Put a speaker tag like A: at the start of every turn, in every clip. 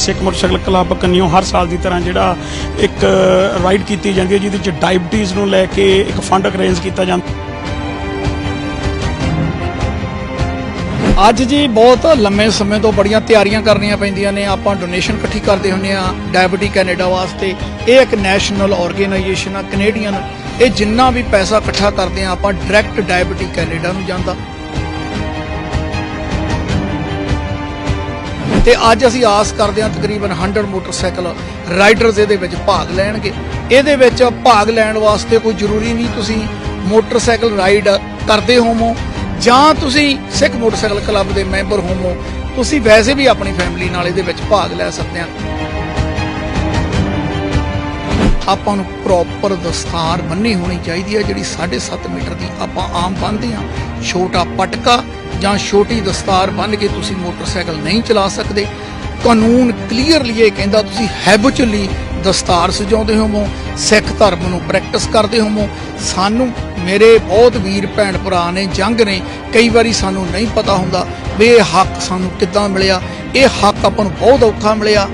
A: ਸਿੱਖ motorcycle club ਕੰਨਿਓ ਹਰ ਸਾਲ ਦੀ ਤਰ੍ਹਾਂ ਜਿਹੜਾ ਇੱਕ ਰਾਈਡ ਕੀਤੀ ਜਾਂਦੀ ਹੈ, ਜਿਹਦੇ ਵਿੱਚ ਡਾਇਬਟੀਜ਼ ਨੂੰ ਲੈ ਕੇ ਇੱਕ ਫੰਡ ਅਰੇਂਜ ਕੀਤਾ ਜਾਂਦਾ
B: ਅੱਜ ਜੀ ਬਹੁਤ ਲੰਮੇ ਸਮੇਂ ਤੋਂ ਬੜੀਆਂ ਤਿਆਰੀਆਂ ਕਰਨੀਆਂ ਪੈਂਦੀਆਂ ਨੇ। ਆਪਾਂ ਡੋਨੇਸ਼ਨ ਇਕੱਠੀ ਕਰਦੇ ਹੁੰਨੇ ਆ ਡਾਇਬਟੀ ਕੈਨੇਡਾ ਵਾਸਤੇ। ਇਹ ਇੱਕ ਨੈਸ਼ਨਲ ਆਰਗੇਨਾਈਜੇਸ਼ਨ ਆ ਕੈਨੇਡੀਅਨ ਇਹ ਜਿੰਨਾ ਵੀ ਪੈਸਾ ਇਕੱਠਾ ਕਰਦੇ ਆ ਆਪਾਂ ਡਾਇਰੈਕਟ ਡਾਇਬਟੀ ਕੈਨੇਡਾ ਨੂੰ ਜਾਂਦਾ। ਤੇ ਅੱਜ ਅਸੀਂ ਆਸ ਕਰਦੇ ਹਾਂ ਤਕਰੀਬਨ 100 ਮੋਟਰਸਾਈਕਲ ਰਾਈਡਰਸ ਇਹਦੇ ਵਿੱਚ ਭਾਗ ਲੈਣਗੇ। ਇਹਦੇ ਵਿੱਚ ਭਾਗ ਲੈਣ ਵਾਸਤੇ ਕੋਈ ਜ਼ਰੂਰੀ ਨਹੀਂ, ਤੁਸੀਂ ਮੋਟਰਸਾਈਕਲ ਰਾਈਡ ਕਰਦੇ ਹੋਵੋ ਜਾਂ ਤੁਸੀਂ ਸਿੱਖ ਮੋਟਰਸਾਈਕਲ ਕਲੱਬ ਦੇ ਮੈਂਬਰ ਹੋਵੋ, ਤੁਸੀਂ ਵੈਸੇ ਵੀ ਆਪਣੀ ਫੈਮਿਲੀ ਨਾਲ ਇਹਦੇ ਵਿੱਚ ਭਾਗ ਲੈ ਸਕਦੇ ਆ ਆਪਾਂ ਨੂੰ ਪ੍ਰੋਪਰ ਦਸਤਾਰ ਬੰਨੀ ਹੋਣੀ ਚਾਹੀਦੀ ਹੈ, ਜਿਹੜੀ 7.5 ਮੀਟਰ ਦੀ ਆਪਾਂ ਆਮ ਬੰਨ੍ਹਦੇ ਆ ਛੋਟਾ ਪਟਕਾ ਜਾਂ ਛੋਟੀ ਦਸਤਾਰ ਬੰਨ੍ਹ ਕੇ ਤੁਸੀਂ ਮੋਟਰਸਾਈਕਲ ਨਹੀਂ ਚਲਾ ਸਕਦੇ ਕਾਨੂੰਨ ਕਲੀਅਰਲੀ ਇਹ ਕਹਿੰਦਾ ਤੁਸੀਂ ਹੈਬਿਚੁਅਲੀ ਦਸਤਾਰ ਸਜਾਉਂਦੇ ਹੋਵੋ ਸਿੱਖ ਧਰਮ ਨੂੰ ਪ੍ਰੈਕਟਿਸ ਕਰਦੇ ਹੋਵੋ। ਸਾਨੂੰ ਮੇਰੇ ਬਹੁਤ ਵੀਰ ਭੈਣ ਭਰਾ ਨੇ ਜੰਗ ਨੇ ਕਈ ਵਾਰੀ ਸਾਨੂੰ ਨਹੀਂ ਪਤਾ ਹੁੰਦਾ ਵੀ ਇਹ ਹੱਕ ਸਾਨੂੰ ਕਿੱਦਾਂ ਮਿਲਿਆ ਇਹ ਹੱਕ ਆਪਾਂ ਨੂੰ ਬਹੁਤ ਔਖਾ ਮਿਲਿਆ।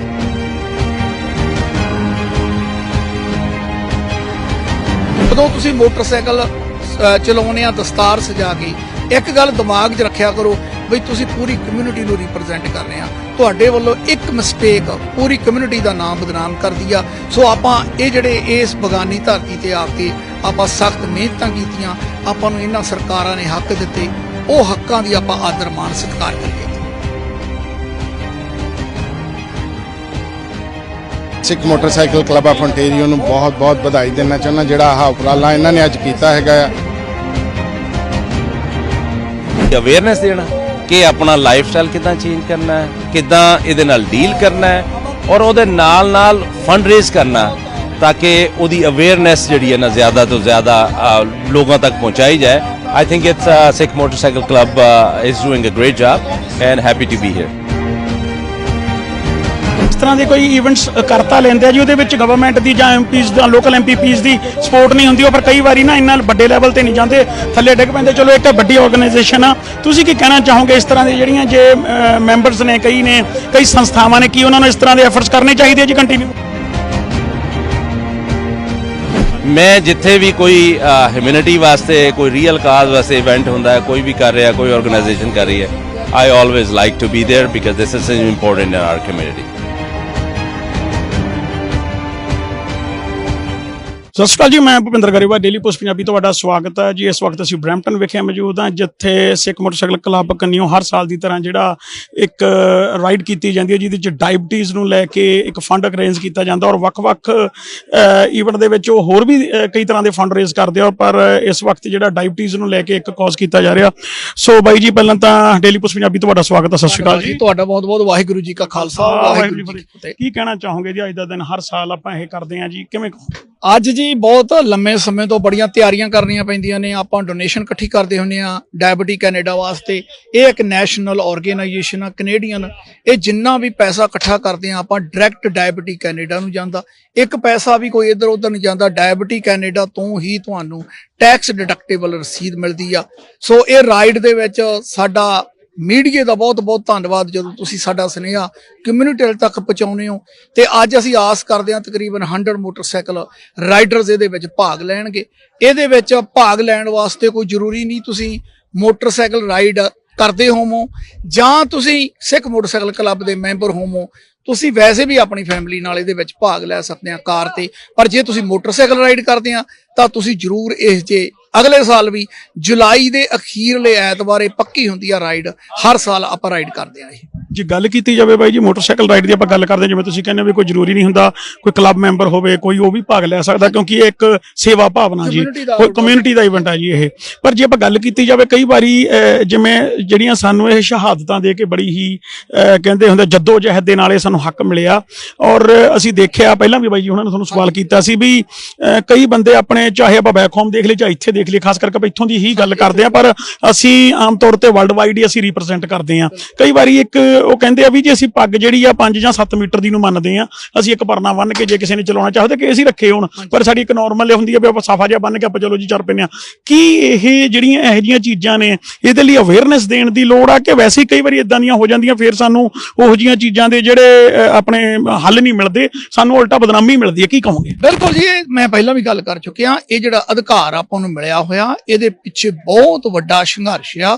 B: ਜਦੋਂ ਤੁਸੀਂ ਮੋਟਰਸਾਈਕਲ ਅ, ਚਲਾਉਂਦੇ ਆ ਦਸਤਾਰ ਸਜਾ ਕੇ ਇੱਕ ਗੱਲ ਦਿਮਾਗ 'ਚ ਰੱਖਿਆ ਕਰੋ ਵੀ ਤੁਸੀਂ ਪੂਰੀ ਕਮਿਊਨਿਟੀ ਨੂੰ ਰਿਪਰੈਜ਼ੈਂਟ ਕਰ ਰਹੇ ਆ ਤੁਹਾਡੇ ਵੱਲੋਂ ਇੱਕ ਮਿਸਟੇਕ ਪੂਰੀ ਕਮਿਊਨਿਟੀ ਦਾ ਨਾਮ ਬਦਨਾਮ ਕਰਦੀ ਆ ਸੋ ਆਪਾਂ ਇਹ ਜਿਹੜੇ ਇਸ ਬਗਾਨੀ ਧਰਤੀ ਤੇ ਆ ਕੇ ਆਪਾਂ ਸਖਤ ਮਿਹਨਤਾਂ ਕੀਤੀਆਂ, ਆਪਾਂ ਨੂੰ ਇਹਨਾਂ ਸਰਕਾਰਾਂ ਨੇ ਹੱਕ ਦਿੱਤੇ, ਉਹ ਹੱਕਾਂ ਦੀ ਆਪਾਂ ਆਦਰ ਮਾਣ ਸਤਿਕਾਰ ਕਰੀਏ
C: Sikh motorcycle club of Ontario ਨੂੰ ਬਹੁਤ-ਬਹੁਤ ਵਧਾਈ ਦੇਣਾ ਚਾਹੁੰਦਾ, ਜਿਹੜਾ ਆਹ ਉਪਰਾਲਾ ਇਹਨਾਂ ਨੇ ਅੱਜ ਕੀਤਾ ਹੈਗਾ ਆ।
D: ਅਵੇਅਰਨੈਸ ਦੇਣਾ ਕਿ ਆਪਣਾ ਲਾਈਫ ਸਟਾਈਲ ਕਿਦਾਂ ਚੇਂਜ ਕਰਨਾ ਹੈ, ਕਿਦਾਂ ਇਹਦੇ ਨਾਲ ਡੀਲ ਕਰਨਾ ਹੈ ਔਰ ਉਹਦੇ ਨਾਲ ਨਾਲ ਫੰਡ ਰੇਜ਼ ਕਰਨਾ ਤਾਂ ਕਿ ਉਹਦੀ ਅਵੇਅਰਨੈਸ ਜਿਹੜੀ ਹੈ ਨਾ ਜ਼ਿਆਦਾ ਤੋਂ ਜ਼ਿਆਦਾ ਲੋਕਾਂ ਤੱਕ ਪਹੁੰਚਾਈ ਜਾਏ। I think it's Sikh motorcycle club is doing a great job and happy to be
A: here ਤਰ੍ਹਾਂ ਦੇ ਕੋਈ ਇਵੈਂਟਸ ਕਰਤਾ ਲੈਂਦੇ ਆ ਜੀ, ਉਹਦੇ ਵਿੱਚ ਗਵਰਨਮੈਂਟ ਦੀ ਜਾਂ ਐਮਪੀਸ ਜਾਂ ਲੋਕਲ ਐਮਪੀਪੀਸ ਦੀ ਸਪੋਰਟ ਨਹੀਂ ਹੁੰਦੀ ਪਰ ਕਈ ਵਾਰੀ ਨਾ ਇਹਨਾਂ ਵੱਡੇ ਲੈਵਲ ਤੇ ਨਹੀਂ ਜਾਂਦੇ, ਥੱਲੇ ਡਿੱਗ ਪੈਂਦੇ, ਚਲੋ ਇੱਕ ਵੱਡੀ ਆਰਗੇਨਾਈਜੇਸ਼ਨ ਆ ਤੁਸੀਂ ਕੀ ਕਹਿਣਾ ਚਾਹੋਗੇ ਇਸ ਤਰ੍ਹਾਂ ਦੇ ਜਿਹੜੀਆਂ ਜੇ ਮੈਂਬਰਸ ਨੇ, ਕਈ ਨੇ, ਕਈ ਸੰਸਥਾਵਾਂ ਨੇ, ਕੀ ਉਹਨਾਂ ਨੂੰ ਇਸ ਤਰ੍ਹਾਂ ਦੇ ਐਫਰਟਸ ਕਰਨੇ ਚਾਹੀਦੇ ਜੀ ਕੰਟੀਨਿਊ
D: ਮੈਂ ਜਿੱਥੇ ਵੀ ਕੋਈ ਹਿਮਿਊਨਿਟੀ ਵਾਸਤੇ, ਕੋਈ ਰੀਅਲ ਕਾਜ਼ ਵਾਸਤੇ ਇਵੈਂਟ ਹੁੰਦਾ ਹੈ, ਕੋਈ ਵੀ ਕਰ ਰਿਹਾ, ਕੋਈ ਆਰਗੇਨਾਈਜੇਸ਼ਨ ਕਰ ਰਹੀ ਹੈ, I always like to be there because this is important in our community.
A: ਸਤਿ ਸ਼੍ਰੀ ਅਕਾਲ ਜੀ ਮੈਂ ਭੁਪਿੰਦਰ ਗਰੇਵਾਲ ਡੇਲੀ ਪੋਸਟ ਪੰਜਾਬੀ ਤੁਹਾਡਾ ਸਵਾਗਤ ਹੈ। ਜੀ ਇਸ ਵਕਤ ਅਸੀਂ ਬ੍ਰੈਂਪਟਨ ਵਿਖੇ ਮੌਜੂਦ ਹਾਂ ਜਿੱਥੇ ਸਿੱਖ ਮੋਟਰਸਾਈਕਲ ਕਲੱਬ ਕੰਨਿਓ ਹਰ ਸਾਲ ਦੀ ਤਰ੍ਹਾਂ ਜਿਹੜਾ ਇੱਕ ਰਾਈਡ ਕੀਤੀ ਜਾਂਦੀ ਹੈ ਜਿਹਦੇ ਵਿੱਚ ਡਾਇਬਟੀਜ਼ ਨੂੰ ਲੈ ਕੇ ਇੱਕ ਫੰਡ ਅਰੇਂਜ ਕੀਤਾ ਜਾਂਦਾ ਔਰ ਵੱਖ-ਵੱਖ ਈਵੈਂਟ ਦੇ ਵਿੱਚ ਉਹ ਹੋਰ ਵੀ ਕਈ ਤਰ੍ਹਾਂ ਦੇ ਫੰਡ ਰੇਜ਼ ਕਰਦੇ ਆ ਪਰ ਇਸ ਵਕਤ ਜਿਹੜਾ ਡਾਇਬਟੀਜ਼ ਨੂੰ ਲੈ ਕੇ ਇੱਕ ਕਾਜ਼ ਕੀਤਾ ਜਾ ਰਿਹਾ। ਸੋ ਬਾਈ ਜੀ ਪਹਿਲਾਂ ਤਾਂ ਡੇਲੀ ਪੋਸਟ ਪੰਜਾਬੀ ਤੁਹਾਡਾ ਸਵਾਗਤ ਹੈ ਸਤਿ ਸ਼੍ਰੀ ਅਕਾਲ ਜੀ।
B: ਤੁਹਾਡਾ ਬਹੁਤ ਬਹੁਤ ਵਾਹਿਗੁਰੂ ਜੀ ਕਾ ਖਾਲਸਾ ਵਾਹਿਗੁਰੂ ਜੀ ਕੀ
A: ਕਹਿਣਾ ਚਾਹੋਗੇ ਜੀ ਅੱਜ ਦਾ ਦਿਨ ਹਰ ਸਾਲ ਆਪਾਂ ਇਹ ਕਰਦੇ ਹਾਂ ਜੀ ਕਿਵੇਂ
B: ਅੱਜ ਜੀ ਬਹੁਤ ਲੰਮੇ ਸਮੇਂ ਤੋਂ ਬੜੀਆਂ ਤਿਆਰੀਆਂ ਕਰਨੀਆਂ ਪੈਂਦੀਆਂ ਨੇ। ਆਪਾਂ ਡੋਨੇਸ਼ਨ ਇਕੱਠੀ ਕਰਦੇ ਹੁੰਨੇ ਆ ਡਾਇਬਟੀ ਕੈਨੇਡਾ ਵਾਸਤੇ। ਇਹ ਇੱਕ ਨੈਸ਼ਨਲ ਆਰਗੇਨਾਈਜੇਸ਼ਨ ਆ ਕੈਨੇਡੀਅਨ ਇਹ ਜਿੰਨਾ ਵੀ ਪੈਸਾ ਇਕੱਠਾ ਕਰਦੇ ਆ, ਆਪਾਂ ਡਾਇਰੈਕਟ ਡਾਇਬਟੀ ਕੈਨੇਡਾ ਨੂੰ ਜਾਂਦਾ। ਇੱਕ ਪੈਸਾ ਵੀ ਕੋਈ ਇੱਧਰ ਉੱਧਰ ਨਹੀਂ ਜਾਂਦਾ। ਡਾਇਬਟੀ ਕੈਨੇਡਾ ਤੋਂ ਹੀ ਤੁਹਾਨੂੰ ਟੈਕਸ ਡਿਡਕਟੇਬਲ ਰਸੀਦ ਮਿਲਦੀ ਆ। ਸੋ ਇਹ ਰਾਈਡ ਦੇ ਵਿੱਚ ਸਾਡਾ ਮੀਡੀਆ ਦਾ ਬਹੁਤ ਬਹੁਤ ਧੰਨਵਾਦ ਜਦੋਂ ਤੁਸੀਂ ਸਾਡਾ ਸੁਨੇਹਾ ਕਮਿਊਨਿਟੀ ਤੱਕ ਪਹੁੰਚਾਉਂਦੇ ਹੋ। ਤੇ ਅੱਜ ਅਸੀਂ ਆਸ ਕਰਦੇ ਹਾਂ ਤਕਰੀਬਨ 100 ਮੋਟਰਸਾਈਕਲ ਰਾਈਡਰਸ ਇਹਦੇ ਵਿੱਚ ਭਾਗ ਲੈਣਗੇ। ਇਹਦੇ ਵਿੱਚ ਭਾਗ ਲੈਣ ਵਾਸਤੇ ਕੋਈ ਜ਼ਰੂਰੀ ਨਹੀਂ ਤੁਸੀਂ ਮੋਟਰਸਾਈਕਲ ਰਾਈਡ ਕਰਦੇ ਹੋਵੋ ਜਾਂ ਤੁਸੀਂ ਸਿੱਖ ਮੋਟਰਸਾਈਕਲ ਕਲੱਬ ਦੇ ਮੈਂਬਰ ਹੋਵੋ। ਤੁਸੀਂ ਵੈਸੇ ਵੀ ਆਪਣੀ ਫੈਮਿਲੀ ਨਾਲ ਇਹਦੇ ਵਿੱਚ ਭਾਗ ਲੈ ਸਕਦੇ ਆ ਕਾਰ ਤੇ। ਪਰ ਜੇ ਤੁਸੀਂ ਮੋਟਰਸਾਈਕਲ ਰਾਈਡ ਕਰਦੇ ਆ ਤਾਂ ਤੁਸੀਂ ਜ਼ਰੂਰ ਇਸ ਜੇ ਅਗਲੇ ਸਾਲ ਵੀ ਜੁਲਾਈ ਦੇ ਅਖੀਰਲੇ ਐਤਵਾਰ ਇਹ ਪੱਕੀ ਹੁੰਦੀ ਆ ਰਾਈਡ ਹਰ ਸਾਲ ਆਪਾਂ ਰਾਈਡ ਕਰਦੇ ਆ ਇਹ।
A: ਜੇ ਗੱਲ ਕੀਤੀ ਜਾਵੇ ਬਾਈ ਜੀ ਮੋਟਰਸਾਈਕਲ ਰਾਈਡ ਦੀ ਆਪਾਂ ਗੱਲ ਕਰਦੇ ਹਾਂ, ਜਿਵੇਂ ਤੁਸੀਂ ਕਹਿੰਦੇ ਹੋ ਵੀ ਕੋਈ ਜ਼ਰੂਰੀ ਨਹੀਂ ਹੁੰਦਾ ਕੋਈ ਕਲੱਬ ਮੈਂਬਰ ਹੋਵੇ ਕੋਈ ਉਹ ਵੀ ਭਾਗ ਲੈ ਸਕਦਾ ਕਿਉਂਕਿ ਇਹ ਇੱਕ ਸੇਵਾ ਭਾਵਨਾ ਜੀ ਕੋਈ ਕਮਿਊਨਿਟੀ ਦਾ ਇਵੈਂਟ ਹੈ ਜੀ ਇਹ। ਪਰ ਜੇ ਆਪਾਂ ਗੱਲ ਕੀਤੀ ਜਾਵੇ ਕਈ ਵਾਰੀ ਜਿਵੇਂ ਜਿਹੜੀਆਂ ਸਾਨੂੰ ਇਹ ਸ਼ਹਾਦਤਾਂ ਦੇ ਕੇ ਬੜੀ ਹੀ ਕਹਿੰਦੇ ਹੁੰਦੇ ਜੱਦੋ ਜਹਿਦ ਦੇ ਨਾਲ ਇਹ ਸਾਨੂੰ ਹੱਕ ਮਿਲਿਆ। ਔਰ ਅਸੀਂ ਦੇਖਿਆ ਪਹਿਲਾਂ ਵੀ ਬਾਈ ਜੀ ਉਹਨਾਂ ਨੇ ਤੁਹਾਨੂੰ ਸਵਾਲ ਕੀਤਾ ਸੀ ਵੀ ਕਈ ਬੰਦੇ ਆਪਣੇ ਚਾਹੇ ਆਪਾਂ ਬੈਕ ਹੋਮ ਦੇਖ ਲਈ ਚਾਹੇ ਇੱਥੇ ਦੇਖ ਲਈ ਖਾਸ ਕਰਕੇ ਆਪਾਂ ਇੱਥੋਂ ਦੀ ਹੀ ਗੱਲ ਕਰਦੇ ਆ ਪਰ ਅਸੀਂ ਆਮ ਤੌਰ ਤੇ ਵਰਲਡ ਵਾਈਡ ਹੀ ਅਸੀਂ ਰਿਪਰੈਜ਼ੈਂਟ ਕਰਦੇ ਆ ਕਈ ਵਾਰੀ ਇੱਕ ਉਹ ਕਹਿੰਦੇ ਆ ਵੀ ਜੇ ਅਸੀਂ ਪੱਗ ਜਿਹੜੀ ਆ 5 ਜਾਂ 7 ਮੀਟਰ ਦੀ ਨੂੰ ਮੰਨਦੇ ਆ ਅਸੀਂ ਇੱਕ ਪਰਨਾ ਬੰਨ ਕੇ ਜੇ ਕਿਸੇ ਨੇ ਚਲਾਉਣਾ ਚਾਹਦੇ ਕਿ ਅਸੀਂ ਰੱਖੇ ਹੋਣ। ਪਰ ਸਾਡੀ ਇੱਕ ਨਾਰਮਲ ਹੁੰਦੀ ਆ ਵੀ ਆਪਾਂ ਸਾਫਾ ਜਿਹਾ ਬੰਨ ਕੇ ਆਪਾਂ ਚਲੋ ਜੀ ਚੱਲ ਪੈਂਦੇ ਆ। ਕੀ ਇਹ ਜਿਹੜੀਆਂ ਇਹੋ ਜਿਹੀਆਂ ਚੀਜ਼ਾਂ ਨੇ ਇਹਦੇ ਲਈ ਅਵੇਅਰਨੈਸ ਦੇਣ ਦੀ ਲੋੜ ਆ ਕਿ ਵੈਸੇ ਹੀ ਕਈ ਵਾਰੀ ਇਦਾਂ ਦੀਆਂ ਹੋ ਜਾਂਦੀਆਂ ਫਿਰ ਸਾਨੂੰ ਉਹੋ ਜਿਹੀਆਂ ਚੀਜ਼ਾਂ ਦੇ ਜਿਹੜੇ ਆਪਣੇ ਹੱਲ ਨਹੀਂ ਮਿਲਦੇ ਸਾਨੂੰ ਉਲਟਾ ਬਦਨਾਮੀ ਮਿਲਦੀ ਹੈ ਕੀ ਕਹੋਗੇ?
B: ਬਿਲਕੁਲ ਜੀ ਮੈਂ ਪਹਿਲਾਂ ਵੀ ਗੱਲ ਕਰ ਚੁੱਕਿਆ ਇਹ ਜਿਹੜਾ ਅਧਿਕਾਰ ਆਪਾਂ ਨੂੰ ਮਿਲਿਆ ਹੋਇਆ ਇਹਦੇ ਪਿੱਛੇ ਬਹੁਤ ਵੱਡਾ ਸੰਘਰਸ਼ ਆ।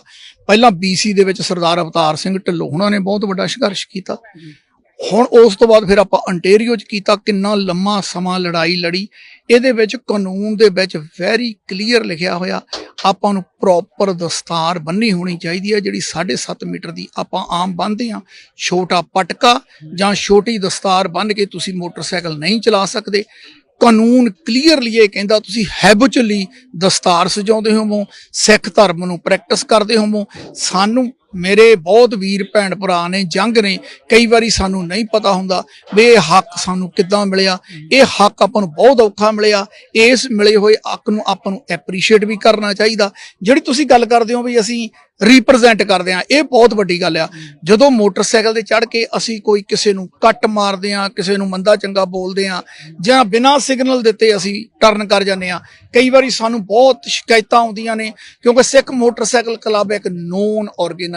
B: ਪਹਿਲਾਂ ਬੀਸੀ ਦੇ ਵਿੱਚ ਸਰਦਾਰ ਅਵਤਾਰ ਸਿੰਘ ਢਿੱਲੋਂ ਉਹਨਾਂ ਨੇ ਬਹੁਤ ਵੱਡਾ ਸੰਘਰਸ਼ ਕੀਤਾ। ਹੁਣ ਉਸ ਤੋਂ ਬਾਅਦ ਫਿਰ ਆਪਾਂ ਅੰਟੇਰੀਓ 'ਚ ਕੀਤਾ ਕਿੰਨਾ ਲੰਮਾ ਸਮਾਂ ਲੜਾਈ ਲੜੀ। ਇਹਦੇ ਵਿੱਚ ਕਾਨੂੰਨ ਦੇ ਵਿੱਚ ਵੈਰੀ ਕਲੀਅਰ ਲਿਖਿਆ ਹੋਇਆ ਆਪਾਂ ਨੂੰ ਪ੍ਰੋਪਰ ਦਸਤਾਰ ਬੰਨੀ ਹੋਣੀ ਚਾਹੀਦੀ ਹੈ ਜਿਹੜੀ 7.5 ਮੀਟਰ ਦੀ ਆਪਾਂ ਆਮ ਬੰਨ੍ਹਦੇ ਆ ਛੋਟਾ ਪਟਕਾ ਜਾਂ ਛੋਟੀ ਦਸਤਾਰ ਬੰਨ੍ਹ ਕੇ ਤੁਸੀਂ ਮੋਟਰਸਾਈਕਲ ਨਹੀਂ ਚਲਾ ਸਕਦੇ। ਕਾਨੂੰਨ ਕਲੀਅਰਲੀ ਇਹ ਕਹਿੰਦਾ ਤੁਸੀਂ ਹੈਬਿਚੁਅਲੀ ਦਸਤਾਰ ਸਜਾਉਂਦੇ ਹੋਵੋ, ਸਿੱਖ ਧਰਮ ਨੂੰ ਪ੍ਰੈਕਟਿਸ ਕਰਦੇ ਹੋਵੋ, ਸਾਨੂੰ ਮੇਰੇ ਬਹੁਤ ਵੀਰ ਭੈਣ ਭਰਾ ਨੇ, ਜੰਗ ਨੇ, ਕਈ ਵਾਰੀ ਸਾਨੂੰ ਨਹੀਂ ਪਤਾ ਹੁੰਦਾ ਵੀ ਇਹ ਹੱਕ ਸਾਨੂੰ ਕਿੱਦਾਂ ਮਿਲਿਆ। ਇਹ ਹੱਕ ਆਪਾਂ ਨੂੰ ਬਹੁਤ ਔਖਾ ਮਿਲਿਆ। ਇਸ ਮਿਲੇ ਹੋਏ ਹੱਕ ਨੂੰ ਆਪਾਂ ਨੂੰ ਐਪਰੀਸ਼ੀਏਟ ਵੀ ਕਰਨਾ ਚਾਹੀਦਾ। ਜਿਹੜੀ ਤੁਸੀਂ ਗੱਲ ਕਰਦੇ ਹੋ ਵੀ ਅਸੀਂ ਰਿਪਰੈਜ਼ੈਂਟ ਕਰਦੇ ਆ ਇਹ ਬਹੁਤ ਵੱਡੀ ਗੱਲ ਆ। ਜਦੋਂ ਮੋਟਰਸਾਈਕਲ ਤੇ ਚੜ ਕੇ ਅਸੀਂ ਕੋਈ ਕਿਸੇ ਨੂੰ ਕੱਟ ਮਾਰਦੇ ਆ ਕਿਸੇ ਨੂੰ ਮੰਦਾ ਚੰਗਾ ਬੋਲਦੇ ਆ ਜਾਂ ਬਿਨਾਂ ਸਿਗਨਲ ਦਿੱਤੇ ਅਸੀਂ ਟਰਨ ਕਰ ਜਾਂਦੇ ਆ ਕਈ ਵਾਰੀ ਸਾਨੂੰ ਬਹੁਤ ਸ਼ਿਕਾਇਤਾਂ ਆਉਂਦੀਆਂ ਨੇ, ਕਿਉਂਕਿ ਸਿੱਖ ਮੋਟਰਸਾਈਕਲ ਕਲੱਬ ਇੱਕ ਨੋਨ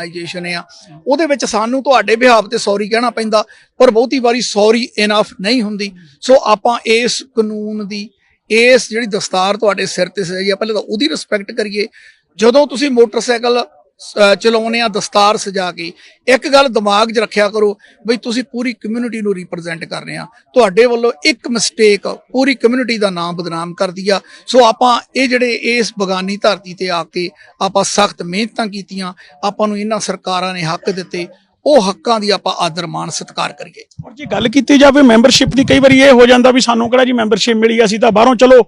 B: ਆਰਗੇਨਾਈਜੇਸ਼ਨ ਆ। ਉਹਦੇ ਵਿੱਚ ਸਾਨੂੰ ਤੁਹਾਡੇ ਬਿਹਾਵ ਤੇ ਸੌਰੀ ਕਹਿਣਾ ਪੈਂਦਾ, ਪਰ ਬਹੁਤੀ ਵਾਰੀ ਸੌਰੀ ਇਨਫ ਨਹੀਂ ਹੁੰਦੀ। ਸੋ ਆਪਾਂ ਇਸ ਕਾਨੂੰਨ ਦੀ, ਇਸ ਜਿਹੜੀ ਦਸਤਾਰ ਤੁਹਾਡੇ ਸਿਰ ਤੇ ਸਜਾਈ ਆ, ਪਹਿਲਾਂ ਤਾਂ ਉਹਦੀ ਰਿਸਪੈਕਟ ਕਰੀਏ। ਜਦੋਂ ਤੁਸੀਂ ਮੋਟਰਸਾਈਕਲ ਅਹ ਆ, ਦਸਤਾਰ ਸਜਾ ਕੇ। ਇੱਕ ਗੱਲ ਦਿਮਾਗ 'ਚ ਰੱਖਿਆ ਕਰੋ ਬਈ ਤੁਸੀਂ ਪੂਰੀ ਕਮਿਊਨਿਟੀ ਨੂੰ ਰਿਪਰੈਜ਼ੈਂਟ ਕਰ ਰਹੇ ਆ। ਤੁਹਾਡੇ ਵੱਲੋਂ ਇੱਕ ਮਿਸਟੇਕ ਪੂਰੀ ਕਮਿਊਨਿਟੀ ਦਾ ਨਾਮ ਬਦਨਾਮ ਕਰਦੀ ਆ ਸੋ ਆਪਾਂ ਇਹ ਜਿਹੜੇ ਇਸ ਬਗਾਨੀ ਧਰਤੀ ਤੇ ਆ ਕੇ ਆਪਾਂ ਸਖਤ ਮਿਹਨਤਾਂ ਕੀਤੀਆਂ, ਆਪਾਂ ਨੂੰ ਇਹਨਾਂ ਸਰਕਾਰਾਂ ਨੇ ਹੱਕ ਦਿੱਤੇ, ਉਹ ਹੱਕਾਂ ਦੀ ਆਪਾਂ ਆਦਰ ਮਾਣ ਸਤਿਕਾਰ ਕਰੀਏ।
A: ਔਰ ਜੇ ਗੱਲ ਕੀਤੀ ਜਾਵੇ ਮੈਂਬਰਸ਼ਿਪ ਦੀ, ਕਈ ਵਾਰੀ ਇਹ ਹੋ ਜਾਂਦਾ ਵੀ ਸਾਨੂੰ ਕਿਹੜਾ ਜੀ ਮੈਂਬਰਸ਼ਿਪ ਮਿਲੀ, ਅਸੀਂ ਤਾਂ ਬਾਹਰੋਂ ਚਲੋ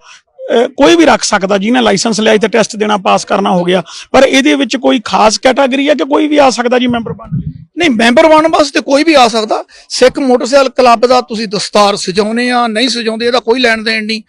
A: ਕੋਈ ਵੀ ਰੱਖ ਸਕਦਾ, ਜਿਹਨੇ ਲਾਇਸੈਂਸ ਲਿਆ ਤੇ ਟੈਸਟ ਦੇਣਾ, ਪਾਸ ਕਰਨਾ ਹੋ ਗਿਆ। ਪਰ ਇਹਦੇ ਵਿੱਚ ਕੋਈ ਖਾਸ ਕੈਟਾਗਰੀ ਹੈ ਕਿ ਕੋਈ ਵੀ ਆ ਸਕਦਾ ਜੀ ਮੈਂਬਰ ਬਣ ਲਈ?
B: ਨਹੀਂ, ਮੈਂਬਰ ਬਣਨ ਵਾਸਤੇ ਕੋਈ ਵੀ ਆ ਸਕਦਾ। ਸਿੱਖ ਮੋਟਰਸਾਈਕਲ ਕਲੱਬ ਦਾ ਤੁਸੀਂ ਦਸਤਾਰ ਸਜਾਉਨੇ ਆ, ਨਹੀਂ ਸਜਾਉਂਦੇ, ਇਹਦਾ ਕੋਈ ਲੈਣ ਦੇਣ ਨਹੀਂ।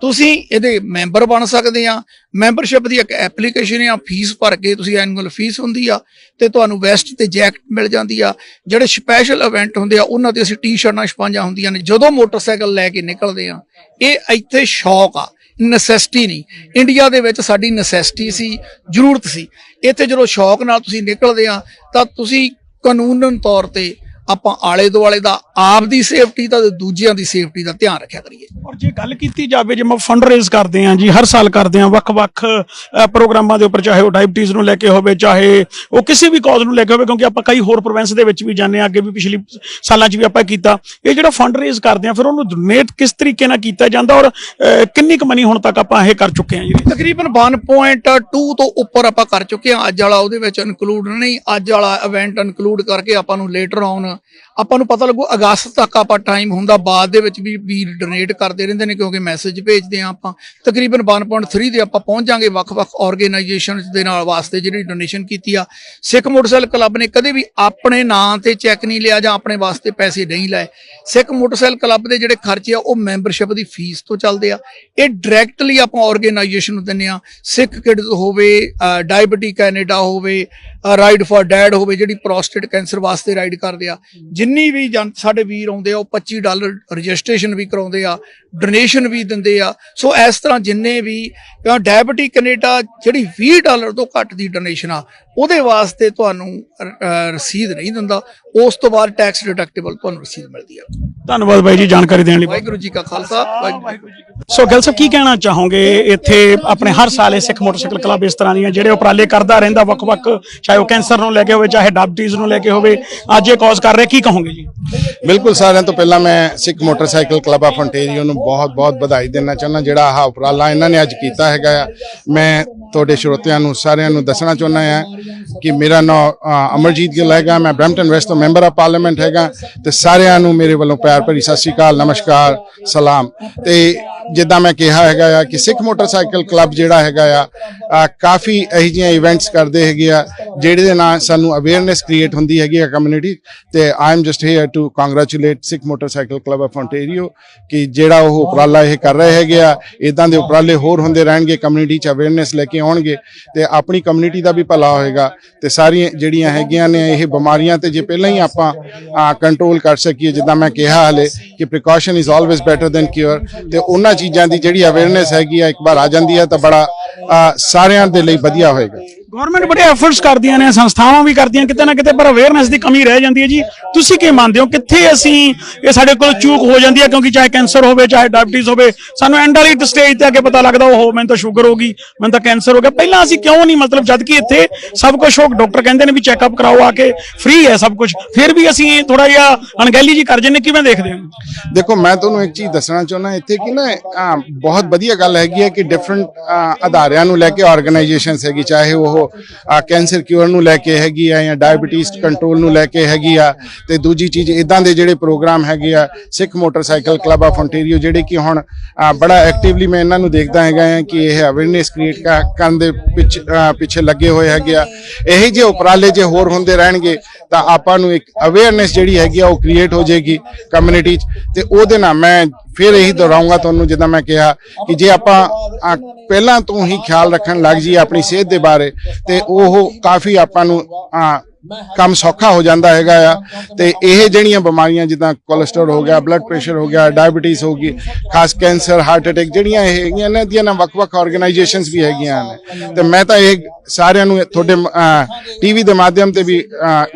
B: ਤੁਸੀਂ ਇਹਦੇ ਮੈਂਬਰ ਬਣ ਸਕਦੇ ਆ। ਮੈਂਬਰਸ਼ਿਪ ਦੀ ਇੱਕ ਐਪਲੀਕੇਸ਼ਨ ਆ, ਫੀਸ ਭਰ ਕੇ ਤੁਸੀਂ ਐਨੂਅਲ ਫੀਸ ਹੁੰਦੀ ਆ ਤੇ ਤੁਹਾਨੂੰ ਵੈਸਟ ਤੇ ਜੈਕਟ ਮਿਲ ਜਾਂਦੀ ਆ। ਜਿਹੜੇ ਸਪੈਸ਼ਲ ਇਵੈਂਟ ਹੁੰਦੇ ਆ, ਉਹਨਾਂ ਤੇ ਅਸੀਂ ਟੀ-ਸ਼ਰਟਾਂ, ਛਪਾਂਜਾਂ ਹੁੰਦੀਆਂ ਨੇ, ਜਦੋਂ ਮੋਟਰਸਾਈਕਲ ਲੈ ਕੇ ਨਿਕਲਦੇ ਆ, ਇਹ ਇੱਥੇ ਸ਼ੌਕ ਆ। ਨੈਸੈਸਿਟੀ ਨਹੀਂ। ਇੰਡੀਆ ਦੇ ਵਿੱਚ ਸਾਡੀ ਨੈਸੈਸਿਟੀ ਸੀ, ਜ਼ਰੂਰਤ ਸੀ। ਇੱਥੇ ਜਦੋਂ ਸ਼ੌਕ ਨਾਲ ਤੁਸੀਂ ਨਿਕਲਦੇ ਆ, ਤਾਂ ਤੁਸੀਂ ਕਾਨੂੰਨਨ ਤੌਰ ਤੇ ਆਪਾਂ ਆਲੇ ਦੁਆਲੇ ਦਾ ਆਪ ਦੀ ਸੇਫਟੀ ਦਾ ਤੇ ਦੂਜਿਆਂ ਦੀ ਸੇਫਟੀ ਦਾ ਧਿਆਨ ਰੱਖਿਆ ਕਰੀਏ।
A: ਔਰ ਜੇ ਗੱਲ ਕੀਤੀ ਜਾਵੇ ਜਿਵੇਂ ਫੰਡ ਰੇਜ਼ ਕਰਦੇ ਆਂ ਜੀ ਹਰ ਸਾਲ ਕਰਦੇ ਆਂ ਵੱਖ-ਵੱਖ ਪ੍ਰੋਗਰਾਮਾਂ ਦੇ ਉੱਪਰ ਚਾਹੇ ਉਹ ਡਾਇਬਟੀਜ਼ ਨੂੰ ਲੈ ਕੇ ਹੋਵੇ ਚਾਹੇ ਉਹ ਕਿਸੇ ਵੀ ਕਾਜ਼ ਨੂੰ ਲੈ ਕੇ ਹੋਵੇ ਕਿਉਂਕਿ ਆਪਾਂ ਕਈ ਹੋਰ ਪ੍ਰੋਵਿੰਸ ਦੇ ਵਿੱਚ ਵੀ ਜਾਂਦੇ ਆ ਅੱਗੇ ਵੀ ਪਿਛਲੀ ਸਾਲਾਂ 'ਚ ਵੀ ਆਪਾਂ ਕੀਤਾ। ਇਹ ਜਿਹੜਾ ਫੰਡ ਰੇਜ਼ ਕਰਦੇ ਆਂ ਫਿਰ ਉਹਨੂੰ ਡੋਨੇਟ ਕਿਸ ਤਰੀਕੇ ਨਾਲ ਕੀਤਾ ਜਾਂਦਾ ਔਰ ਕਿੰਨੀ ਕੁ ਮਨੀ ਹੁਣ ਤੱਕ ਆਪਾਂ ਇਹ ਕਰ ਚੁੱਕੇ ਆਂ ਜੀ?
B: ਤਕਰੀਬਨ 1.2 ਤੋਂ ਉੱਪਰ ਆਪਾਂ ਕਰ ਚੁੱਕੇ ਹਾਂ। ਅੱਜ ਵਾਲਾ ਉਹਦੇ ਵਿੱਚ ਇਨਕਲੂਡ ਨਹੀਂ ਅੱਜ ਵਾਲਾ ਇਵੈਂਟ ਇਨਕਲੂਡ ਕਰਕੇ ਆਪਾਂ ਨੂੰ ਲੇਟਰ ਆਨ ਆਪਾਂ ਨੂੰ ਪਤਾ ਲੱਗੂ ਅਗਸਤ ਤੱਕ ਆਪਾਂ ਟਾਈਮ ਹੁੰਦਾ, ਬਾਅਦ ਦੇ ਵਿੱਚ ਵੀ ਵੀ ਡੋਨੇਟ ਕਰਦੇ ਰਹਿੰਦੇ ਨੇ ਕਿਉਂਕਿ ਮੈਸੇਜ ਭੇਜਦੇ ਆ ਆਪਾਂ। ਤਕਰੀਬਨ 1.3 ਦੇ ਆਪਾਂ ਪਹੁੰਚ ਜਾਾਂਗੇ ਵੱਖ-ਵੱਖ ਆਰਗੇਨਾਈਜੇਸ਼ਨਸ ਦੇ ਨਾਲ ਵਾਸਤੇ ਜਿਹੜੀ ਡੋਨੇਸ਼ਨ ਕੀਤੀ ਆ। ਸਿੱਖ ਮੋਟਰਸਾਈਕਲ ਕਲੱਬ ਨੇ ਕਦੇ ਵੀ ਆਪਣੇ ਨਾਂ ਤੇ ਚੈੱਕ ਨਹੀਂ ਲਿਆ ਜਾਂ ਆਪਣੇ ਵਾਸਤੇ ਪੈਸੇ ਨਹੀਂ ਲਏ। ਸਿੱਖ ਮੋਟਰਸਾਈਕਲ ਕਲੱਬ ਦੇ ਜਿਹੜੇ ਖਰਚੇ ਆ, ਉਹ ਮੈਂਬਰਸ਼ਿਪ ਦੀ ਫੀਸ ਤੋਂ ਚੱਲਦੇ ਆ। ਇਹ ਡਾਇਰੈਕਟਲੀ ਆਪਾਂ ਆਰਗੇਨਾਈਜੇਸ਼ਨ ਨੂੰ ਦਿੰਨੇ ਆ ਸਿੱਖ ਕਿਡਜ਼ ਹੋਵੇ ਡਾਇਬਟੀ ਕੈਨੇਡਾ ਹੋਵੇ ਰਾਈਡ ਫॉर ਡੈਡ ਹੋਵੇ, ਜਿਹੜੀ ਪ੍ਰੋਸਟੇਟ ਕੈਂਸਰ ਵਾਸਤੇ ਰਾਈਡ ਕਰਦੇ ਆ। ਜਿੰਨੀ ਵੀ ਜਨ ਸਾਡੇ ਵੀਰ ਆਉਂਦੇ ਆ ਉਹ 25 ਡਾਲਰ ਰਜਿਸਟ੍ਰੇਸ਼ਨ ਵੀ ਕਰਾਉਂਦੇ ਆ ਡੋਨੇਸ਼ਨ ਵੀ ਦਿੰਦੇ ਆ। ਸੋ ਇਸ ਤਰ੍ਹਾਂ ਜਿੰਨੇ ਵੀ ਡਾਇਬੀਟਿਕ ਕੈਨੇਡਾ ਜਿਹੜੀ 20 ਡਾਲਰ ਤੋਂ ਘੱਟ ਦੀ ਡੋਨੇਸ਼ਨ ਆ ਉਹਦੇ ਵਾਸਤੇ ਤੁਹਾਨੂੰ ਰਸੀਦ ਨਹੀਂ ਦਿੰਦਾ। ਉਸ ਤੋਂ ਬਾਅਦ ਟੈਕਸ ਡਿਡਕਟੇਬਲ ਤੁਹਾਨੂੰ ਰਸੀਦ ਮਿਲਦੀ ਆ।
A: ਧੰਨਵਾਦ ਬਾਈ ਜੀ ਜਾਣਕਾਰੀ ਦੇਣ ਲਈ।
B: ਵਾਹਿਗੁਰੂ ਜੀ ਕਾ ਖਾਲਸਾ ਵਾਹਿਗੁਰੂ ਜੀ।
A: ਸੋ ਗਿਲ ਸਾਹਿਬ ਕੀ ਕਹਿਣਾ ਚਾਹੋਗੇ? ਇੱਥੇ ਆਪਣੇ ਹਰ ਸਾਲ ਇਹ ਸਿੱਖ ਮੋਟਰਸਾਈਕਲ ਕਲੱਬ ਇਸ ਤਰ੍ਹਾਂ ਦੀਆਂ ਜਿਹੜੇ ਉਪਰਾਲੇ ਕਰਦਾ ਰਹਿੰਦਾ ਵੱਖ-ਵੱਖ ਚਾਹੇ ਉਹ ਕੈਂਸਰ ਨੂੰ ਲੈ ਕੇ ਹੋਵੇ ਚਾਹੇ ਡਾਇਬਟੀਜ਼ ਨੂੰ ਲੈ ਕੇ ਹੋਵੇ ਅੱਜ ਇਹ ਕਾਜ਼ ਕਰ ਰਿਹਾ ਕੀ ਕਹੋਗੇ ਜੀ?
C: ਬਿਲਕੁਲ ਸਾਰਿਆਂ ਤੋਂ ਪਹਿਲਾਂ ਮੈਂ Sikh motorcycle club of ontario ਨੂੰ ਬਹੁਤ-ਬਹੁਤ ਵਧਾਈ ਦੇਣਾ ਚਾਹੁੰਦਾ, ਜਿਹੜਾ ਆਹ ਉਪਰਾਲਾ ਇਹਨਾਂ ਨੇ ਅੱਜ ਕੀਤਾ ਹੈਗਾ ਆ। ਮੈਂ ਤੁਹਾਡੇ ਸਰੋਤਿਆਂ ਨੂੰ, ਸਾਰਿਆਂ ਨੂੰ ਦੱਸਣਾ ਚਾਹੁੰਦਾ ਹਾਂ ਕਿ ਮੇਰਾ ਨਾਮ ਅਮਰਜੀਤ ਗਿੱਲ ਹੈਗਾ, ਮੈਂ ਬ੍ਰੈਂਪਟਨ ਵੈਸਟ ਤੋਂ ਮੈਂਬਰ ਆਫ ਪਾਰਲੀਮੈਂਟ ਹੈਗਾ ਤੇ ਸਾਰਿਆਂ ਨੂੰ ਮੇਰੇ ਵੱਲੋਂ ਪਿਆਰ ਭਰੀ ਸਤਿ ਸ਼੍ਰੀ ਅਕਾਲ, ਨਮਸਕਾਰ, ਸਲਾਮ। ਤੇ ਜਿੱਦਾਂ ਮੈਂ ਕਿਹਾ ਹੈਗਾ ਆ ਕਿ ਸਿੱਖ ਮੋਟਰਸਾਈਕਲ ਕਲੱਬ ਜਿਹੜਾ ਹੈਗਾ ਆ ਕਾਫੀ ਇਹੋ ਜਿਹੀਆਂ ਇਵੈਂਟਸ ਕਰਦੇ ਹੈਗੇ ਆ, ਜਿਹੜੇ ਦੇ ਨਾਲ ਸਾਨੂੰ ਅਵੇਅਰਨੈਸ ਕ੍ਰੀਏਟ ਹੁੰਦੀ ਹੈਗੀ ਆ ਕਮਿਊਨਿਟੀ ਤੇ I am just here to congratulate Sikh motorcycle club of ontario ਕਿ ਜਿਹੜਾ ਉਹ ਉਹ ਉਪਰਾਲਾ ਇਹ ਕਰ ਰਹੇ ਹੈਗੇ ਆ। ਇਦਾਂ ਦੇ ਉਪਰਾਲੇ ਹੋਰ ਹੁੰਦੇ ਰਹਿਣਗੇ ਕਮਿਊਨਿਟੀ 'ਚ ਅਵੇਅਰਨੈਸ ਲੈ ਕੇ ਆਉਣਗੇ ਤੇ ਆਪਣੀ ਕਮਿਊਨਿਟੀ ਦਾ ਵੀ ਭਲਾ ਹੋਏਗਾ ਤੇ ਸਾਰੀਆਂ ਜਿਹੜੀਆਂ ਹੈਗੀਆਂ ਨੇ ਇਹ ਬਿਮਾਰੀਆਂ ਤੇ ਜੇ ਪਹਿਲਾਂ ਹੀ ਆਪਾਂ ਕੰਟਰੋਲ ਕਰ ਸਕੀਏ, ਜਿੱਦਾਂ ਮੈਂ ਕਿਹਾ ਹਲੇ ਕਿ precaution is always better than cure ਤੇ ਉਹਨਾਂ ਚੀਜ਼ਾਂ ਦੀ ਜਿਹੜੀ ਅਵੇਅਰਨੈਸ ਹੈਗੀ ਆ, ਇੱਕ ਵਾਰ ਆ ਜਾਂਦੀ ਹੈ ਤਾਂ ਬੜਾ ਸਾਰਿਆਂ ਦੇ ਲਈ ਵਧੀਆ ਹੋਏਗਾ।
A: ਗਵਰਨਮੈਂਟ ਬੜੇ ਐਫਰਟਸ ਕਰਦੀਆਂ ਨੇ, ਸੰਸਥਾਵਾਂ ਵੀ ਕਰਦੀਆਂ, ਕਿਤੇ ਨਾ ਕਿਤੇ ਪਰ ਅਵੇਅਰਨੈਸ ਦੀ ਕਮੀ ਰਹਿ ਜਾਂਦੀ ਹੈ ਜੀ। ਤੁਸੀਂ ਕੀ ਮੰਨਦੇ ਹੋ? ਕਿੱਥੇ ਅਸੀਂ ਇਹ ਸਾਡੇ ਕੋਲ ਚੂਕ ਹੋ ਜਾਂਦੀ ਹੈ? ਕਿਉਂਕਿ ਚਾਹੇ ਕੈਂਸਰ ਹੋਵੇ, ਚਾਹੇ ਡਾਇਬੀਟੀਜ਼ ਹੋਵੇ, ਸਾਨੂੰ ਐਂਡ ਸਟੇਜ ਤੇ ਆ ਕੇ ਪਤਾ ਲੱਗਦਾ ਉਹ ਮੈਨੂੰ ਤਾਂ ਸ਼ੂਗਰ ਹੋ ਗਈ, ਮੈਨੂੰ ਤਾਂ ਕੈਂਸਰ ਹੋ ਗਿਆ। ਪਹਿਲਾਂ ਅਸੀਂ ਕਿਉਂ ਨਹੀਂ, ਮਤਲਬ ਜਦ ਕਿ ਇੱਥੇ ਸਭ ਕੁਝ ਹੋ ਡਾਕਟਰ ਕਹਿੰਦੇ ਨੇ ਵੀ ਚੈੱਕਅਪ ਕਰਾਓ ਆ ਕੇ ਫ੍ਰੀ ਹੈ ਸਭ ਕੁਝ ਫਿਰ ਵੀ ਅਸੀਂ ਥੋੜਾ ਜਿਹਾ ਅਣਗਹਿਲੀ ਜੀ ਕਰ ਜੰਨੇ ਕਿਵੇਂ ਦੇਖਦੇ ਹੋ?
C: ਦੇਖੋ, ਮੈਂ ਤੁਹਾਨੂੰ ਇੱਕ ਚੀਜ਼ ਦੱਸਣਾ ਚਾਹੁੰਦਾ, ਇੱਥੇ ਕਿ ਨਾ ਬਹੁਤ ਵਧੀਆ ਗੱਲ ਹੈਗੀ ਹੈ ਕਿ ਡਿਫਰੈਂਟ ਅਦਾਰਿਆਂ ਨੂੰ ਲੈ ਕੇ ਆਰਗੇਨਾਈਜੇਸ਼ਨਸ ਹੈਗੀ, ਚਾਹੇ ਉਹ ਕੈਂਸਰ ਕਿਉਰ ਨੂੰ ਲੈ ਕੇ ਹੈਗੀ ਆ ਜਾਂ ਡਾਇਬੀਟੀਜ਼ ਕੰਟਰੋਲ ਨੂੰ ਲੈ ਕੇ ਹੈਗੀ ਆ ਤੇ ਦੂਜੀ ਚੀਜ਼ ਇਦਾਂ ਦੇ ਜਿਹੜੇ ਪ੍ਰੋਗਰਾਮ ਹੈਗੇ ਆ Sikh motorcycle club of ontario ਜਿਹੜੇ ਕਿ ਹੁਣ ਬੜਾ ਐਕਟਿਵਲੀ ਮੈਂ ਇਹਨਾਂ ਨੂੰ ਦੇਖਦਾ ਹੈਗਾ ਆ ਕਿ ਇਹ ਅਵੇਅਰਨੈਸ ਕ੍ਰੀਏਟ ਕਰਨ ਦੇ ਪਿੱਛੇ ਪਿੱਛੇ ਲੱਗੇ ਹੋਏ ਹੈਗੇ ਆ। ਇਹੀ ਜੇ ਉਪਰਾਲੇ ਜੇ ਹੋਰ ਹੁੰਦੇ ਰਹਿਣਗੇ ਤਾਂ ਆਪਾਂ ਨੂੰ ਇੱਕ ਅਵੇਅਰਨੈਸ ਜਿਹੜੀ ਹੈਗੀ ਆ ਉਹ ਕ੍ਰੀਏਟ ਹੋ ਜਾਏਗੀ ਕਮਿਊਨਿਟੀ 'ਚ। ਤੇ ਉਹਦੇ ਨਾਲ ਮੈਂ ਫਿਰ ਇਹੀ ਦੁਹਰਾਉਂਗਾ ਤੁਹਾਨੂੰ, ਜਿੱਦਾਂ ਮੈਂ ਕਿਹਾ ਕਿ ਜੇ ਆਪਾਂ ਪਹਿਲਾਂ ਤੋਂ ਹੀ ਖਿਆਲ ਰੱਖਣ ਲੱਗ ਜੀ ਆਪਣੀ ਸਿਹਤ ਦੇ ਬਾਰੇ, ਤੇ ਉਹ ਕਾਫੀ ਆਪਾਂ ਨੂੰ ਕੰਮ ਸੌਖਾ ਹੋ ਜਾਂਦਾ ਹੈਗਾ ਆ। ਤੇ ਇਹ ਜਿਹੜੀਆਂ ਬਿਮਾਰੀਆਂ ਜਿੱਦਾਂ ਕੋਲੇਸਟ੍ਰੋਲ ਹੋ ਗਿਆ ਬਲੱਡ ਪ੍ਰੈਸ਼ਰ ਹੋ ਗਿਆ ਡਾਇਬੀਟੀਜ਼ ਹੋ ਗਈ, ਖਾਸ ਕੈਂਸਰ ਹਾਰਟ ਅਟੈਕ ਜਿਹੜੀਆਂ ਇਹ ਹੈਗੀਆਂ ਨੇ ਦੀਆਂ ਨਾ ਵੱਖ-ਵੱਖ ਆਰਗੇਨਾਈਜੇਸ਼ਨਸ ਵੀ ਹੈਗੀਆਂ ਨੇ। ਤੇ ਮੈਂ ਤਾਂ ਇਹ ਸਾਰਿਆਂ ਨੂੰ ਤੁਹਾਡੇ ਟੀਵੀ ਦੇ ਮਾਧਿਅਮ ਤੇ ਵੀ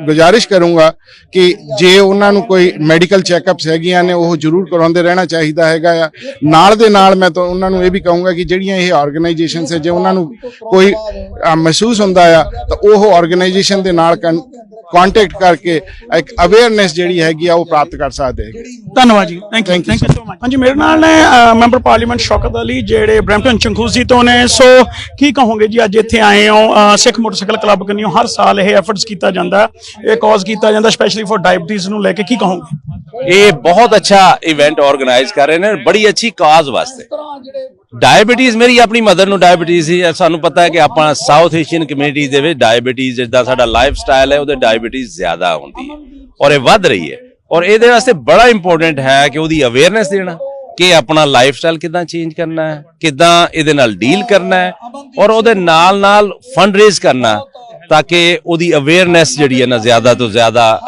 C: ਗੁਜ਼ਾਰਿਸ਼ ਕਰੂੰਗਾ ਕਿ ਜੇ ਉਹਨਾਂ ਨੂੰ ਕੋਈ ਮੈਡੀਕਲ ਚੈੱਕਅਪਸ ਹੈਗੀਆਂ ਨੇ, ਉਹ ਜ਼ਰੂਰ ਕਰਾਉਂਦੇ ਰਹਿਣਾ ਚਾਹੀਦਾ ਹੈਗਾ ਆ। ਨਾਲ ਦੇ ਨਾਲ ਮੈਂ ਤਾਂ ਉਹਨਾਂ ਨੂੰ ਇਹ ਵੀ ਕਹੂੰਗਾ ਕਿ ਜਿਹੜੀਆਂ ਇਹ ਆਰਗੇਨਾਈਜੇਸ਼ਨਸ ਹੈ, ਜੇ ਉਹਨਾਂ ਨੂੰ ਕੋਈ ਮਹਿਸੂਸ ਹੁੰਦਾ ਆ, ਤਾਂ ਉਹ ਆਰਗੇਨਾਈਜੇਸ਼ਨ ਦੇ ਨਾਲ ਕੰਟੈਕਟ ਕਰਕੇ ਇੱਕ ਅਵੇਅਰਨੈਸ ਜਿਹੜੀ ਹੈਗੀ ਆ ਉਹ ਪ੍ਰਾਪਤ ਕਰ ਸਕਦੇ ਹੈਗੇ।
A: ਧੰਨਵਾਦ ਜੀ।
C: Thank you
A: thank you so much ਹਾਂਜੀ ਮੇਰੇ ਨਾਲ ਨੇ ਮੈਂਬਰ ਪਾਰਲੀਮੈਂਟ ਸ਼ੌਕਤ ਅਲੀ ਜਿਹੜੇ ਬ੍ਰੈਂਪਟਨ ਚੰਖੂਸੀ ਤੋਂ ਨੇ। ਸੋ ਕੀ ਕਹੋਗੇ ਜੀ ਅੱਜ ਇੱਥੇ ਆਏ ਹੋ? ਸਿੱਖ ਮੋਟਰਸਾਈਕਲ ਕਲੱਬ ਕੰਨਿਓ ਹਰ ਸਾਲ ਇਹ ਐਫਰਟਸ ਕੀਤਾ ਜਾਂਦਾ। ਇਹ ਕਾਜ਼ ਕੀਤਾ ਜਾਂਦਾ ਸਪੈਸ਼ਲੀ ਫॉर ਡਾਇਬੀਟੀਜ਼ ਨੂੰ ਲੈ ਕੇ। ਕੀ ਕਹੋਗੇ?
D: ਇਹ ਬਹੁਤ ਅੱਛਾ ਇਵੈਂਟ ਆਰਗੇਨਾਈਜ਼ ਕਰ ਰਹੇ ਨੇ ਬੜੀ ਅੱਛੀ ਕਾਜ਼ ਵਾਸਤੇ। ਡਾਇਬੀਟੀਜ਼ ਮੇਰੀ ਆਪਣੀ ਮਦਰ ਨੂੰ ਡਾਇਬੀਟੀਜ਼ ਸੀ। ਸਾਨੂੰ ਪਤਾ ਹੈ ਕਿ ਆਪਾਂ ਸਾਊਥ ਏਸ਼ੀਅਨ ਕਮਿਊਨਿਟੀ ਦੇ ਵਿੱਚ ਡਾਇਬੀਟੀਜ਼ ਜਿੱਦਾਂ ਸਾਡਾ ਲਾਈਫ ਸਟਾਈਲ ਹੈ, ਉਹਦੇ ਡਾਇਬੀਟੀਜ਼ ਜ਼ਿਆਦਾ ਹੁੰਦੀ ਹੈ ਔਰ ਇਹ ਵੱਧ ਰਹੀ ਹੈ। ਔਰ ਇਹਦੇ ਵਾਸਤੇ ਬੜਾ ਇੰਪੋਰਟੈਂਟ ਹੈ ਕਿ ਉਹਦੀ ਅਵੇਅਰਨੈਸ ਦੇਣਾ ਕਿ ਆਪਣਾ ਲਾਈਫ ਸਟਾਈਲ ਕਿਦਾਂ ਚੇਂਜ ਕਰਨਾ ਹੈ, ਕਿਦਾਂ ਇਹਦੇ ਨਾਲ ਡੀਲ ਕਰਨਾ ਹੈ ਔਰ ਉਹਦੇ ਨਾਲ ਨਾਲ ਫੰਡ ਰੇਜ਼ ਕਰਨਾ ਤਾਂ ਕਿ ਉਹਦੀ ਅਵੇਅਰਨੈਸ ਜਿਹੜੀ ਹੈ ਨਾ ਜ਼ਿਆਦਾ ਤੋਂ ਜ਼ਿਆਦਾ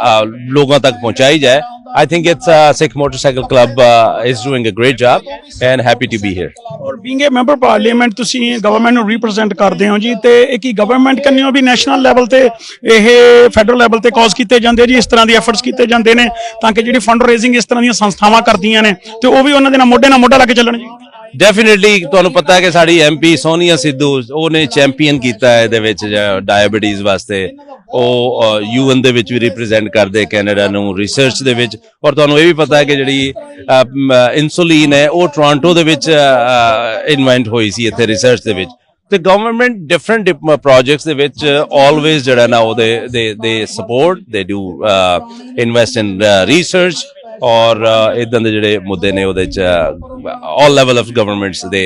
D: ਲੋਕਾਂ ਤੱਕ ਪਹੁੰਚਾਈ ਜਾਏ। I think it's uh, Sikh Motorcycle Club uh, is doing a great job and happy to be here.
A: Or being a member parliament ਤੁਸੀਂ ਗਵਰਨਮੈਂਟ ਨੂੰ ਰਿਪਰੈਜ਼ੈਂਟ ਕਰਦੇ ਹੋ ਜੀ ਤੇ ਇਹ ਕੀ ਗਵਰਨਮੈਂਟ ਕੰਨਿਓ ਵੀ ਨੈਸ਼ਨਲ ਲੈਵਲ ਤੇ ਇਹ ਫੈਡਰਲ ਲੈਵਲ ਤੇ ਕਾਜ਼ ਕੀਤੇ ਜਾਂਦੇ ਜੀ ਇਸ ਤਰ੍ਹਾਂ ਦੀ ਐਫਰਟਸ ਕੀਤੇ ਜਾਂਦੇ ਨੇ ਤਾਂ ਕਿ ਜਿਹੜੀ ਫੰਡ ਰੇਜ਼ਿੰਗ ਇਸ ਤਰ੍ਹਾਂ ਦੀਆਂ ਸੰਸਥਾਵਾਂ ਕਰਦੀਆਂ ਨੇ ਤੇ ਉਹ ਵੀ ਉਹਨਾਂ ਦੇ ਨਾਲ ਮੋਢੇ ਨਾਲ ਮੋਢਾ ਲਾ ਕੇ ਚੱਲਣ ਜੀ
D: ਡੈਫੀਨਿਟਲੀ ਤੁਹਾਨੂੰ ਪਤਾ ਹੈ ਕਿ ਸਾਡੀ ਐਮਪੀ ਸੋਨੀਆ ਸਿੱਧੂ, ਉਹਨੇ ਚੈਂਪੀਅਨ ਕੀਤਾ ਹੈ ਇਹਦੇ ਵਿੱਚ ਡਾਇਬੀਟੀਜ਼ ਵਾਸਤੇ। ਉਹ ਯੂਐਨ ਦੇ ਵਿੱਚ ਵੀ ਰਿਪਰੈਜ਼ੈਂਟ ਕਰਦੇ ਕੈਨੇਡਾ ਨੂੰ ਰਿਸਰਚ ਦੇ ਵਿੱਚ। ਔਰ ਤੁਹਾਨੂੰ ਇਹ ਵੀ ਪਤਾ ਹੈ ਕਿ ਜਿਹੜੀ ਇਨਸੂਲਿਨ ਹੈ, ਉਹ ਟੋਰਾਂਟੋ ਦੇ ਵਿੱਚ ਇਨਵੈਂਟ ਹੋਈ ਸੀ ਇੱਥੇ ਰਿਸਰਚ ਦੇ ਵਿੱਚ। ਤੇ ਗਵਰਨਮੈਂਟ ਡਿਫਰੈਂਟ ਪ੍ਰੋਜੈਕਟਸ ਦੇ ਵਿੱਚ ਆਲਵੇਜ਼ ਜਿਹੜਾ ਨਾ ਉਹਦੇ, ਦੇ ਦੇ ਸਪੋਰਟ ਦੇ ਡੂ ਇਨਵੈਸਟ ਇਨ ਰਿਸਰਚ ਔਰ ਇਦਾਂ ਦੇ ਜਿਹੜੇ ਮੁੱਦੇ ਨੇ ਉਹਦੇ ਚ ਆਲ level of governments they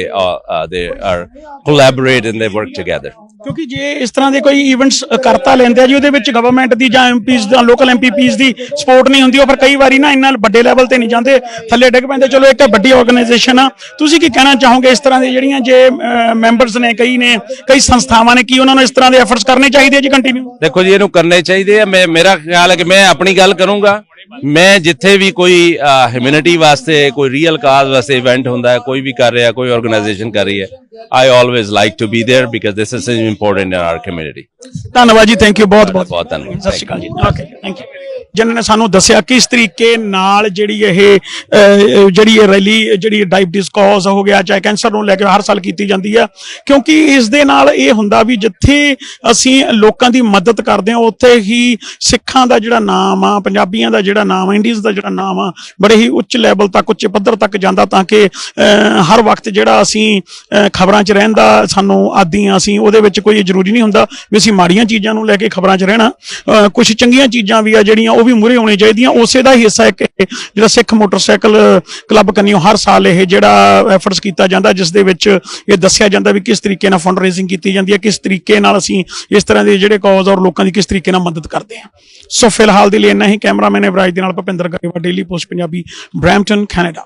D: they are collaborate and they work together
A: ਕਿਉਂਕਿ ਜੇ ਇਸ ਤਰ੍ਹਾਂ ਦੇ ਕੋਈ ਇਵੈਂਟਸ ਕਰਤਾ ਲੈਂਦੇ ਆ ਜੀ ਉਹਦੇ ਵਿੱਚ ਗਵਰਨਮੈਂਟ ਦੀ ਜਾਂ ਐਮਪੀਜ਼ ਜਾਂ ਲੋਕਲ ਐਮਪੀਪੀਜ਼ ਦੀ ਸਪੋਰਟ ਨਹੀਂ ਹੁੰਦੀ ਉਹ ਫਿਰ ਕਈ ਵਾਰੀ ਨਾ ਇੰਨਾ ਵੱਡੇ ਲੈਵਲ ਤੇ ਨਹੀਂ ਜਾਂਦੇ ਥੱਲੇ ਡਿੱਗ ਪੈਂਦੇ ਚਲੋ ਇੱਕ ਵੱਡੀ ਆਰਗੇਨਾਈਜੇਸ਼ਨ ਆ। ਤੁਸੀਂ ਕੀ ਕਹਿਣਾ ਚਾਹੋਗੇ ਇਸ ਤਰ੍ਹਾਂ ਦੇ ਜਿਹੜੀਆਂ ਜੇ ਮੈਂਬਰਸ ਨੇ ਕਈ ਨੇ ਕਈ ਸੰਸਥਾਵਾਂ ਨੇ ਕੀ ਉਹਨਾਂ ਨੂੰ ਇਸ ਤਰ੍ਹਾਂ ਦੇ ਐਫਰਟਸ ਕਰਨੇ ਚਾਹੀਦੇ ਆ ਜੀ ਕੰਟੀਨਿਊ
D: ਦੇਖੋ ਜੀ ਇਹਨੂੰ ਕਰਨੇ ਚਾਹੀਦੇ ਆ। ਮੈਂ ਮੇਰਾ ਖਿਆਲ ਹੈ ਕਿ ਮੈਂ ਆਪਣੀ ਗੱਲ ਕਰੂੰਗਾ। ਮੈਂ ਜਿੱਥੇ ਵੀ ਕੋਈ ਹਿਊਮੈਨਿਟੀ ਵਾਸਤੇ ਕੋਈ ਰੀਅਲ ਕਾਜ਼ ਵਾਸਤੇ ਇਵੈਂਟ ਹੁੰਦਾ ਹੈ ਕੋਈ ਵੀ ਕਰ ਰਿਹਾ ਕੋਈ ਆਰਗੇਨਾਈਜੇਸ਼ਨ ਕਰ ਰਹੀ ਹੈ I always like to be there because this is important in our community
A: ਧੰਨਵਾਦ ਜੀ ਥੈਂਕ ਯੂ ਬਹੁਤ ਬਹੁਤ
D: ਬਹੁਤ ਧੰਨਵਾਦ
A: ਸਤਿ ਸ਼੍ਰੀ ਅਕਾਲ ਜੀ ਓਕੇ ਥੈਂਕ ਯੂ ਜਿਨ੍ਹਾਂ ਨੇ ਸਾਨੂੰ ਦੱਸਿਆ ਕਿਸ ਤਰੀਕੇ ਨਾਲ ਜਿਹੜੀ ਇਹ ਅਹ, ਜਿਹੜੀ ਇਹ ਰੈਲੀ ਜਿਹੜੀ ਡਾਇਬੀਟਿਸ ਕਾਜ਼ ਹੋ ਗਿਆ ਚਾਹੇ ਕੈਂਸਰ ਨੂੰ ਲੈ ਕੇ ਹਰ ਸਾਲ ਕੀਤੀ ਜਾਂਦੀ ਆ ਕਿਉਂਕਿ ਇਸ ਦੇ ਨਾਲ ਇਹ ਹੁੰਦਾ ਵੀ ਜਿੱਥੇ ਅਸੀਂ ਲੋਕਾਂ ਦੀ ਮਦਦ ਕਰਦੇ ਹਾਂ ਉੱਥੇ ਹੀ ਸਿੱਖਾਂ ਦਾ ਜਿਹੜਾ ਨਾਮ ਆ ਪੰਜਾਬੀਆਂ ਦਾ ਜਿਹੜਾ ਨਾਮ ਆ ਇੰਡੀਅਨਸ ਦਾ ਜਿਹੜਾ ਨਾਮ ਆ ਬੜੇ ਹੀ ਉੱਚ ਲੈਵਲ ਤੱਕ ਉੱਚ ਪੱਧਰ ਤੱਕ ਜਾਂਦਾ ਤਾਂ ਕਿ ਅਹ, ਹਰ ਵਕਤ ਜਿਹੜਾ ਅਸੀਂ ਖਬਰਾਂ 'ਚ ਰਹਿਣ ਦਾ ਸਾਨੂੰ ਆਦੀ ਆ ਅਸੀਂ ਉਹਦੇ ਵਿੱਚ ਕੋਈ ਜ਼ਰੂਰੀ ਨਹੀਂ ਹੁੰਦਾ ਵੀ ਅਸੀਂ ਮਾੜੀਆਂ ਚੀਜ਼ਾਂ ਨੂੰ ਲੈ ਕੇ ਖਬਰਾਂ 'ਚ ਰਹਿਣਾ। ਕੁਝ ਚੰਗੀਆਂ ਚੀਜ਼ਾਂ ਵੀ ਆ ਜਿਹੜੀਆਂ ਉਹ ਵੀ ਮੂਹਰੇ ਹੋਣੀਆਂ ਚਾਹੀਦੀਆਂ। ਉਸੇ ਦਾ ਹੀ ਹਿੱਸਾ ਇੱਕ ਜਿਹੜਾ ਸਿੱਖ ਮੋਟਰਸਾਈਕਲ ਕਲੱਬ ਕੰਨਿਓ ਹਰ ਸਾਲ ਇਹ ਜਿਹੜਾ ਐਫਰਟਸ ਕੀਤਾ ਜਾਂਦਾ ਜਿਸ ਦੇ ਵਿੱਚ ਇਹ ਦੱਸਿਆ ਜਾਂਦਾ ਵੀ ਕਿਸ ਤਰੀਕੇ ਨਾਲ ਫੰਡ ਰੇਜ਼ਿੰਗ ਕੀਤੀ ਜਾਂਦੀ ਹੈ ਕਿਸ ਤਰੀਕੇ ਨਾਲ ਅਸੀਂ ਇਸ ਤਰ੍ਹਾਂ ਦੇ ਜਿਹੜੇ ਕਾਜ਼ ਔਰ ਲੋਕਾਂ ਦੀ ਕਿਸ ਤਰੀਕੇ ਨਾਲ ਮਦਦ ਕਰਦੇ ਹਾਂ। ਸੋ ਫਿਲਹਾਲ ਦੇ ਲਈ ਇੰਨਾ ਹੀ। ਕੈਮਰਾਮੈਨ ਇਬਰਾਜ ਦੇ ਨਾਲ Bhupinder Grewal Daily Post Punjabi Brampton Canada.